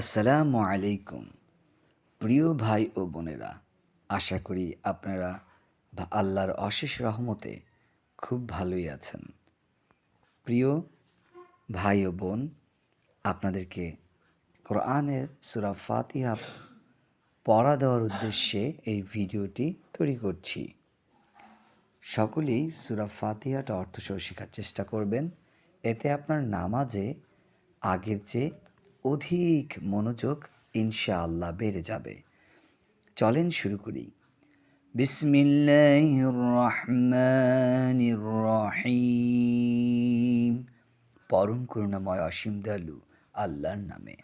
আসসালামু আলাইকুম। প্রিয় ভাই ও বোনেরা, আশা করি আপনারা আল্লাহর অশেষ রহমতে খুব ভালোই আছেন। প্রিয় ভাই ও বোন, আপনাদেরকে কোরআনের সুরা ফাতিহা পড়া দেওয়ার উদ্দেশ্যে এই ভিডিওটি তৈরি করছি। সকলেই সুরা ফাতিহাটা অর্থসহ শেখার চেষ্টা করবেন। এতে আপনার নামাজে আগের চেয়ে অধিক মনোযোগ ইনশাআল্লাহ বেড়ে যাবে। চলেন শুরু করি। বিসমিল্লাহির রহমানির রহিম। পরম করুণাময় অসীম দয়ালু আল্লাহর নামে।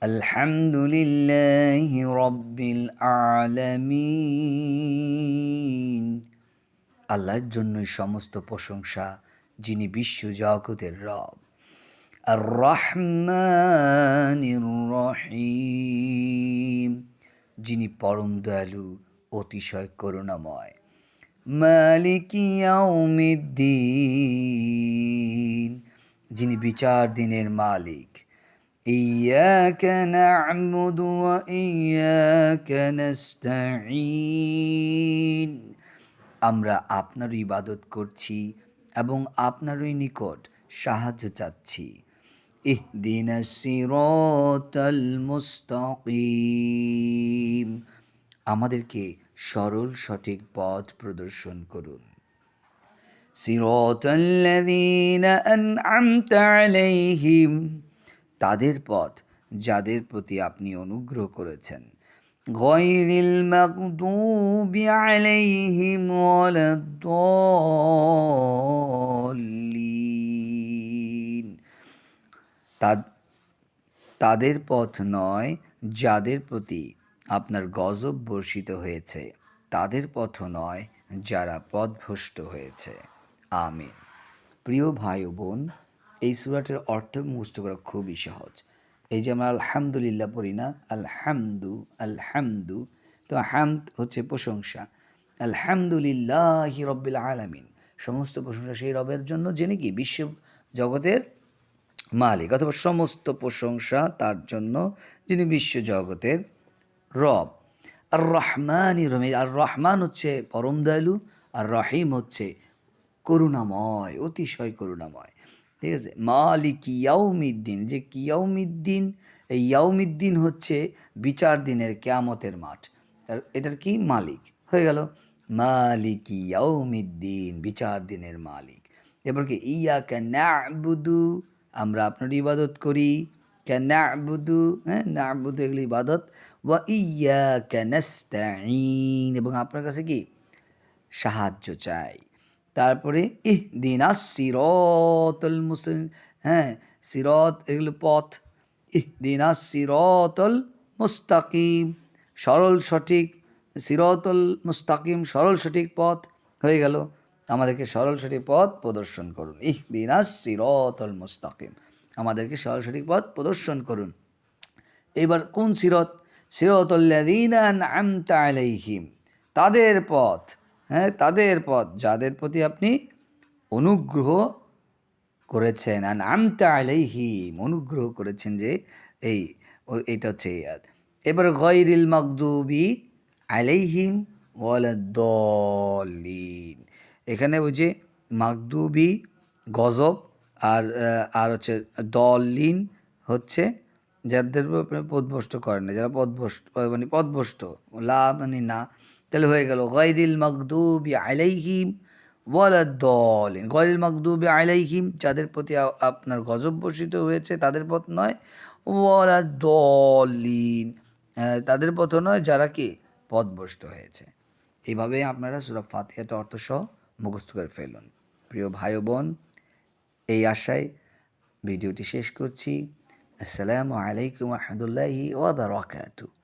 আলহামদুলিল্লাহি রব্বিল আলামিন। আল্লাহর জন্যই সমস্ত প্রশংসা যিনি বিশ্ব জগতের রব। রহিম যিনি পরম দয়ালু অতিশয় করুণাময় মালিক ইয়াউমিদ্দিন যিনি বিচার দিনের মালিক إياك نعبد وإياك نستعين আমরা আপনার ইবাদত করছি এবং আপনারই নিকট সাহায্য চাচ্ছি ইহদিনা সিরাতাল মুস্তাকিম আমাদেরকে সরল সঠিক পথ প্রদর্শন করুন। সিরাতাল্লাযীনা আন'আমতা আলাইহিম তাদের পথ যাদের প্রতি আপনি অনুগ্রহ করেছেন। গয়রিল মাগদুবি আলাইহিম ওয়ালাদ-দাল্লিন তাদের পথ নয় যাদের প্রতি আপনার গজব বর্ষিত হয়েছে। তাদের পথ নয় যারা পথভ্রষ্ট হয়েছে। আমিন। প্রিয় ভাই ও বোন, এই সুরাটের অর্থ মুখস্থ করা খুবই সহজ। এই যে আমরা আলহামদুলিল্লাহ পড়ি না, আলহামদু আলহামদু, তো হামদ হচ্ছে প্রশংসা। আলহামদুলিল্লাহ রব্বিল আলামিন। সমস্ত প্রশংসা সেই রবের জন্য, যিনি কি? বিশ্ব জগতের মালিক অথবা সমস্ত প্রশংসা তার জন্য, যিনি বিশ্ব জগতের রব। আর রহমান রমি আর রহমান হচ্ছে পরম দয়ালু আর রহিম হচ্ছে করুণাময়, অতিশয় করুণাময়। ঠিক আছে? মালিক ইয়াউমিদ্দিন। যে কিয়াউমিদ্দিন এই ইয়াউমিদ্দিন হচ্ছে বিচার দিনের কেয়ামতের মাঠ। এটার কি? মালিক। হয়ে গেল। মালিক ইয়াউমিদ্দিন, বিচার দিনের মালিক। এবার কি? ইয়া বুদু আমরা আপনার ইবাদত করি। বুদু হ্যাঁ বুদু এগুলো ইবাদত। ওয়া ইয়া ক্যানাস্তাইন এবং আপনার কাছে কি? সাহায্য চাই। তারপরে ইহ দিনা সিরতল মুসলিম হ্যাঁ সিরত এগুলো পথ। ইহ দিনা সিরতল মুস্তাকিম, সরল সঠিক, সিরতল মুস্তাকিম, সরল সঠিক পথ। হয়ে গেল। আমাদেরকে সরল সঠিক পথ প্রদর্শন করুন। ইহ দিনা সিরতল মুস্তাকিম। আমাদেরকে সরল সঠিক পথ প্রদর্শন করুন। এবার কোন সিরত? আলাইহিম। তাদের পথ হ্যাঁ তাদের পথ, যাদের প্রতি আপনি অনুগ্রহ করেছেন। আর আমতা আলাইহিম, অনুগ্রহ করেছেন যে এই এইটা হচ্ছে এবার গয়রিল মকদুবি আলাইহিম ওয়ালাদ্দলিন এখানে ওই যে মাকদুবি গজব আর আর হচ্ছে দলিন হচ্ছে যাদের পদভষ্ট করেন না। যারা পদভষ্ট মানে পদভষ্ট লাভ মানে না, তাহলে হয়ে গেল গৈরিল মকদুবি আলাইহিম ওয়ালাদ্দলিন গৈরিল মকদুবি আলাইহিম যাদের প্রতি আপনার গজব বর্ষিত হয়েছে, তাদের পথ নয় ওয়ালাদ্দলিন তাদের পথ নয়, যারা কি পথভ্রষ্ট হয়েছে। এইভাবে আপনারা সুরা ফাতিহাটা অর্থসহ মুখস্থ করে ফেলুন। প্রিয় ভাই বোন, এই আশায় ভিডিওটি শেষ করছি। আসসালামু আলাইকুম আহমদুল্লাহি ওয়া বারাকাতুহু।